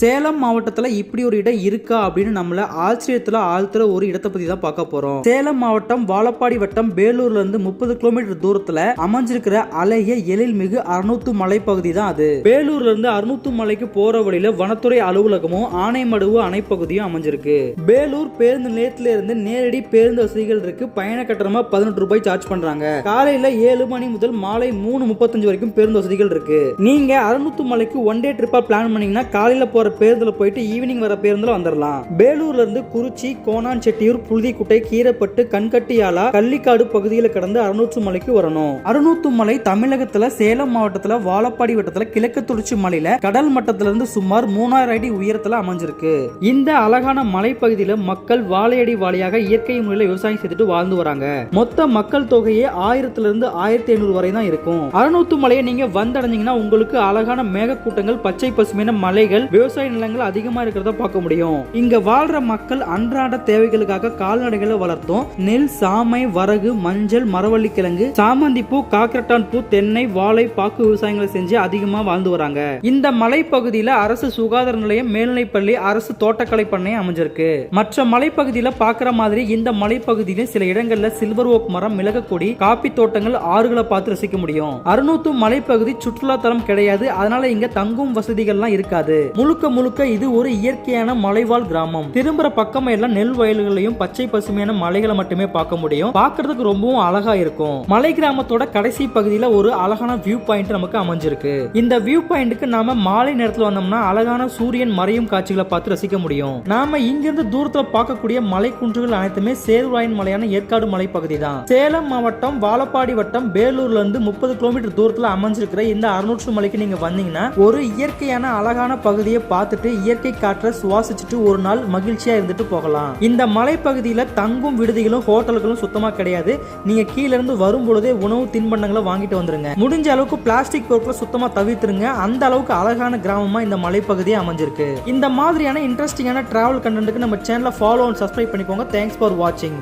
சேலம் மாவட்டத்துல இப்படி ஒரு இடம் இருக்கா அப்படின்னு நம்மள ஆச்சரியத்துல ஆழ்த்துற ஒரு இடத்தை பற்றி தான் பார்க்க போறோம். சேலம் மாவட்டம் வாழப்பாடி வட்டம் பேலூர்லேருந்து முப்பது கிலோமீட்டர் தூரத்துல அமைஞ்சிருக்கிற அழகிய எழில்மிகு அறுநூத்து மலைப்பகுதி தான் அது. வேலூர்ல இருந்து அறுநூத்து மலைக்கு போற வழியில வனத்துறை அலுவலகமும் ஆனைமடுவு அணைப்பகுதியும் அமைஞ்சிருக்கு. வேலூர் பேருந்து நிலையத்துல இருந்து நேரடி பேருந்து வசதிகள் இருக்கு. பயண கட்டணமா பதினெட்டு ரூபாய் சார்ஜ் பண்றாங்க. காலையில ஏழு மணி முதல் மாலை மூணு முப்பத்தஞ்சு வரைக்கும் பேருந்து வசதிகள் இருக்கு. நீங்க அறுநூத்து மலைக்கு ஒன் டே ட்ரிப்பாக பிளான் பண்ணீங்கன்னா காலையில வர பேருந்தில் போயிட்டு ஈவினிங் வர பேருந்தில் வந்துடலாம் பேலூர்ல இருந்து குறிச்சி கோணான் செட்டியூர் புழுதிக்குட்டை கீரப்பட்டு கண்கட்டியாலா கள்ளிக்காடு பகுதியில் கடந்து அறுநூற்று மலைக்கு வரணும். அறுநூத்து மலை தமிழகத்துல சேலம் மாவட்டத்துல வாழப்பாடி வட்டத்துல கிழக்கு தொடர்ச்சி மலையில கடல் மட்டத்துல இருந்து சுமார் மூணாயிரம் அடி உயரத்துல அமைஞ்சிருக்கு. இந்த அழகான மலைப்பகுதியில மக்கள் வாழையடி வாழையாக இயற்கை முறையில் விவசாயம் செய்துட்டு வாழ்ந்து வராங்க. மொத்த மக்கள் தொகையே ஆயிரத்துல இருந்து ஆயிரத்தி ஐநூறு வரை தான் இருக்கும். அறுநூத்து மலையை நீங்க வந்தடைஞ்சீங்கன்னா உங்களுக்கு அழகான மேகக்கூட்டங்கள் பச்சை பசுமையான மலைகள் விவசாய நிலங்கள் அதிகமா இருக்கிறத பார்க்க முடியும். இங்க வாழ்ற மக்கள் அன்றாட தேவைகளுக்காக கால்நடைகளை வளர்த்தும். நெல் சாமை வரகு மஞ்சள் மரவள்ளி கிழங்கு சாமந்தி பூ காக்கரட்டான் பூ தென்னை வாழை பாக்கு விவசாயங்களை செஞ்சு அதிகமா வாழ்ந்து வராங்க. இந்த மலைப்பகுதியில அரசு சுகாதார நிலையம் மேல்நிலைப்பள்ளி அரசு தோட்டக்கலை பண்ணை அமைஞ்சிருக்கு. மற்ற மலைப்பகுதியில பாக்குற மாதிரி இந்த மலைப்பகுதியிலும் சில இடங்கள்ல சில்வர் ஓக் மரம் மிளகக்கொடி காப்பி தோட்டங்கள் ஆறுகளை பார்த்து ரசிக்க முடியும். அறுநூத்து மலைப்பகுதி சுற்றுலா தலம் கிடையாது. அதனால இங்க தங்கும் வசதிகள்லாம் இருக்காது. முழுக்க முழுக்க இது ஒரு இயற்கையான மலைவாழ் கிராமம். திரும்புற பக்கம் எல்லாம் நெல் வயல்களையும் பச்சை பசுமையான மலைகளை மட்டுமே பார்க்க முடியும். பாக்குறதுக்கு ரொம்பவும் அழகா இருக்கும். மலை கிராமத்தோட கடைசி பகுதியில ஒரு அழகான வியூ பாயிண்ட் நமக்கு அமைஞ்சிருக்கு. இந்த வியூ பாயிண்ட்டுக்கு நாம மாலை நேரத்துல வந்தோம்னா அழகான சூரியன் மறையும் காட்சிகளை பார்த்து ரசிக்க முடியும். நாம இங்கிருந்து தூரத்துல பார்க்கக்கூடிய மலை குன்றுகள் அனைத்துமே சேர்வாயின் மலையான ஏற்காடு மலை பகுதி தான் சேலம் மாவட்டம் வாழப்பாடி வட்டம் வேலூர்ல இருந்து முப்பது கிலோமீட்டர் தூரத்துல அமைஞ்சிருக்கிற இந்த அறுநூற்று மலைக்கு நீங்க வந்தீங்கன்னா ஒரு இயற்கையான அழகான பகுதியை பார்த்துட்டு இயற்கை காற்றை சுவாசிச்சுட்டு ஒரு நாள் மகிழ்ச்சியா இருந்துட்டு போகலாம். இந்த மலைப்பகுதியில தங்கும் விடுதிகளும் ஹோட்டல்களும் சுத்தமா கிடையாது. நீங்க கீழ இருந்து வரும் பொழுதே உணவு தின்பண்டங்களை வாங்கிட்டு வந்துருங்க. முடிஞ்ச அளவுக்கு பிளாஸ்டிக் பொருட்களை சுத்தமா தவிர்த்துருங்க. அந்த அளவுக்கு அழகான கிராமமா இந்த மலைப்பகுதியே அமைஞ்சிருக்கு. இந்த மாதிரியான இன்ட்ரெஸ்டிங்கான டிராவல் கண்டென்ட்டுக்கு நம்ம சேனலை ஃபாலோ அண்ட் சப்ஸ்கிரைப் பண்ணிக்கோங்க. தேங்க்ஸ் ஃபார் வாட்சிங்